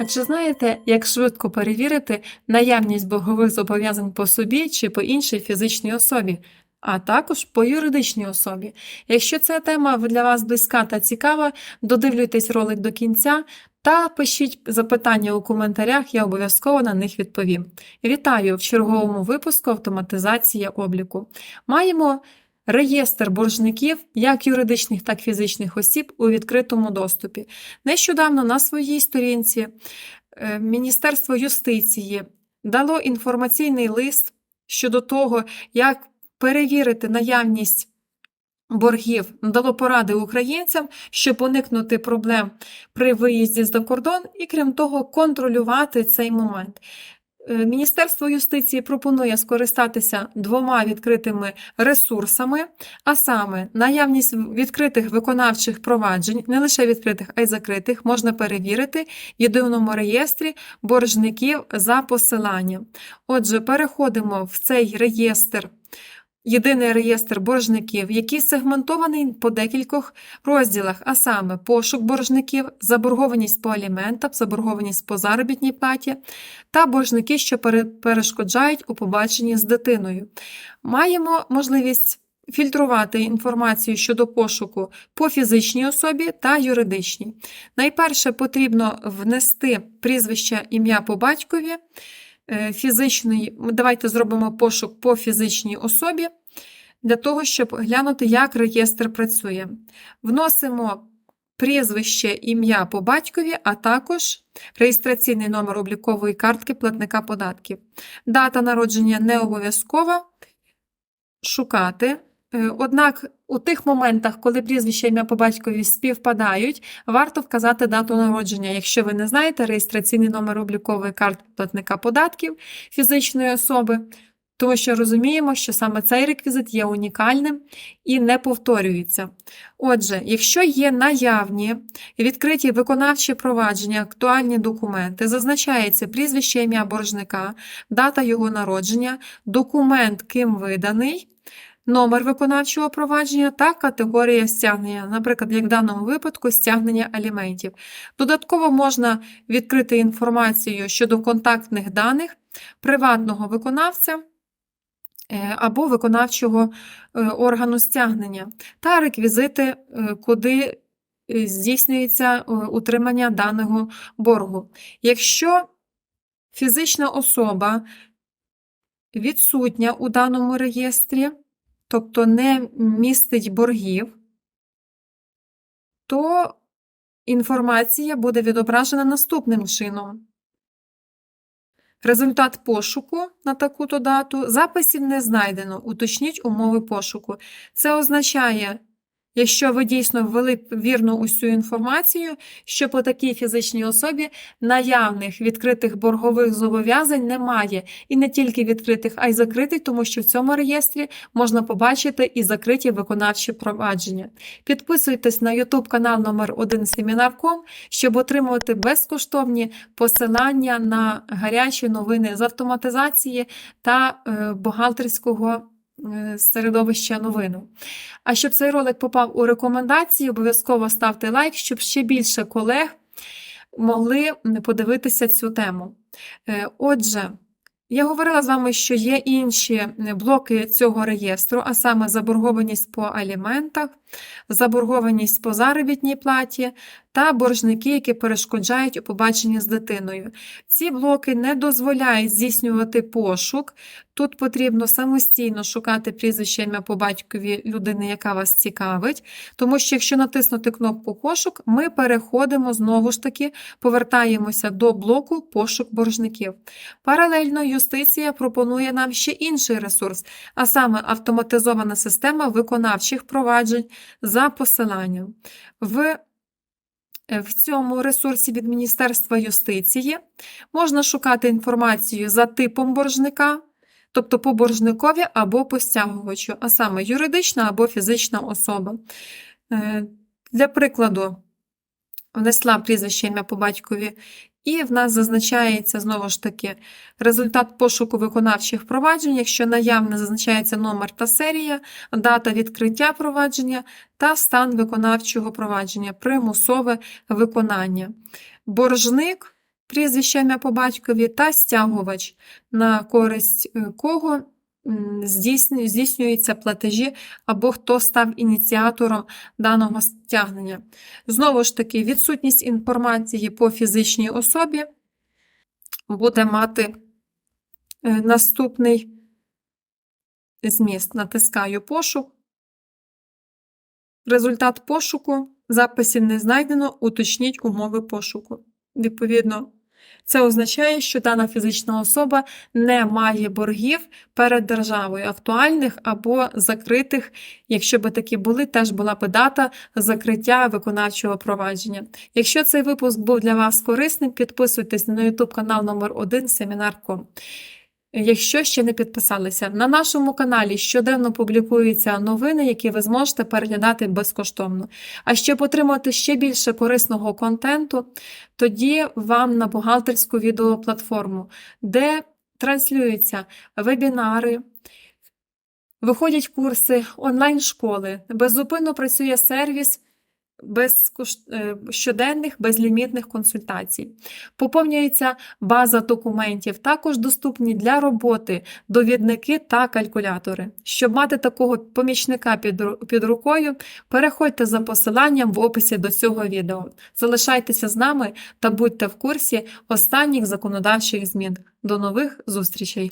А чи знаєте, як швидко перевірити наявність боргових зобов'язань по собі чи по іншій фізичній особі, а також по юридичній особі? Якщо ця тема для вас близька та цікава, додивлюйтесь ролик до кінця та пишіть запитання у коментарях, я обов'язково на них відповім. Вітаю в черговому випуску автоматизація обліку. Маємо реєстр боржників як юридичних, так і фізичних осіб у відкритому доступі. Нещодавно на своїй сторінці е, Міністерство юстиції дало інформаційний лист щодо того, як перевірити наявність боргів, дало поради українцям, щоб уникнути проблем при виїзді за кордон, і крім того, контролювати цей момент. Е, Міністерство юстиції пропонує скористатися двома відкритими ресурсами, а саме наявність відкритих виконавчих проваджень, не лише відкритих, а й закритих, можна перевірити в єдиному реєстрі боржників за посиланням. Отже, переходимо в цей реєстр. Єдиний реєстр боржників, який сегментований по декількох розділах, а саме пошук боржників, заборгованість по аліментам, заборгованість по заробітній платі та боржники, що перешкоджають у побаченні з дитиною. Маємо можливість фільтрувати інформацію щодо пошуку по фізичній особі та юридичній. Найперше потрібно внести прізвище ім'я по батькові. Е, Фізичний, давайте зробимо пошук по фізичній особі для того, щоб глянути, як реєстр працює. Вносимо прізвище, ім'я по батькові, а також реєстраційний номер облікової картки платника податків. Дата народження не обов'язкова. Шукати. Е, Однак у тих моментах, коли прізвище ім'я по батькові співпадають, варто вказати дату народження. Якщо ви не знаєте реєстраційний номер облікової картки платника податків фізичної особи, тому що розуміємо, що саме цей реквізит є унікальним і не повторюється. Отже, якщо є наявні відкриті виконавчі провадження, актуальні документи, зазначається прізвище ім'я боржника, дата його народження, документ ким виданий. Номер виконавчого провадження та категорія стягнення, наприклад, як в даному випадку, стягнення аліментів. Додатково можна відкрити інформацію щодо контактних даних приватного виконавця е, або виконавчого е, органу стягнення та реквізити, е, куди здійснюється утримання даного боргу. Якщо фізична особа відсутня у даному реєстрі, тобто не містить боргів, то інформація буде відображена наступним чином. Результат пошуку на таку-то дату записів не знайдено. Уточніть умови пошуку. Це означає, якщо ви дійсно ввели вірну усю інформацію, що по такій фізичній особі наявних відкритих боргових зобов'язань немає. І не тільки відкритих, а й закритих, тому що в цьому реєстрі можна побачити і закриті виконавчі провадження. Підписуйтесь на YouTube канал номер 1 Семінар.ком, щоб отримувати безкоштовні посилання на гарячі новини з автоматизації та е, бухгалтерського середовища новину. А щоб цей ролик попав у рекомендації, обов'язково ставте лайк, щоб ще більше колег могли подивитися цю тему. Е, Отже, я говорила з вами, що є інші е, блоки цього реєстру, а саме заборгованість по аліментах, заборгованість по заробітній платі та боржники, які перешкоджають у побаченні з дитиною. Ці блоки не дозволяють здійснювати пошук. Тут потрібно самостійно шукати прізвище ім'я по батькові людини, яка вас цікавить, тому що якщо натиснути кнопку пошук, ми переходимо знову ж таки, повертаємося до блоку пошук боржників. Паралельно юстиція пропонує нам ще інший ресурс, а саме автоматизована система виконавчих проваджень за посиланням. В в цьому ресурсі від Міністерства юстиції можна шукати інформацію за типом боржника, тобто по боржникові або по стягувачу, а саме юридична або фізична особа. Е, Для прикладу, внесла прізвище ім'я по батькові, і в нас зазначається знову ж таки результат пошуку виконавчих проваджень, якщо наявне зазначається номер та серія, дата відкриття провадження та стан виконавчого провадження, примусове виконання. Боржник, прізвище ім'я по батькові та стягувач, на користь е, кого здійснюються платежі або хто став ініціатором даного стягнення. Знову ж таки, відсутність інформації по фізичній особі буде мати е, наступний зміст. Натискаю пошук. Результат пошуку. Записів не знайдено. Уточніть умови пошуку. Відповідно, це означає, що дана фізична особа не має боргів перед державою, актуальних або закритих. Якщо би такі були, теж була би дата закриття виконавчого провадження. Якщо цей випуск був для вас корисним, підписуйтесь на YouTube канал номер 1 Семінар.com. Якщо ще не підписалися, на нашому каналі щоденно публікуються новини, які ви зможете переглядати безкоштовно. А щоб отримати ще більше корисного контенту, тоді вам на бухгалтерську відеоплатформу, де транслюються вебінари, виходять курси, онлайн-школи, беззупинно працює сервіс без щоденних безлімітних консультацій. Поповнюється база документів, також доступні для роботи довідники та калькулятори. Щоб мати такого помічника під, під рукою, переходьте за посиланням в описі до цього відео. Залишайтеся з нами та будьте в курсі останніх законодавчих змін. До нових зустрічей!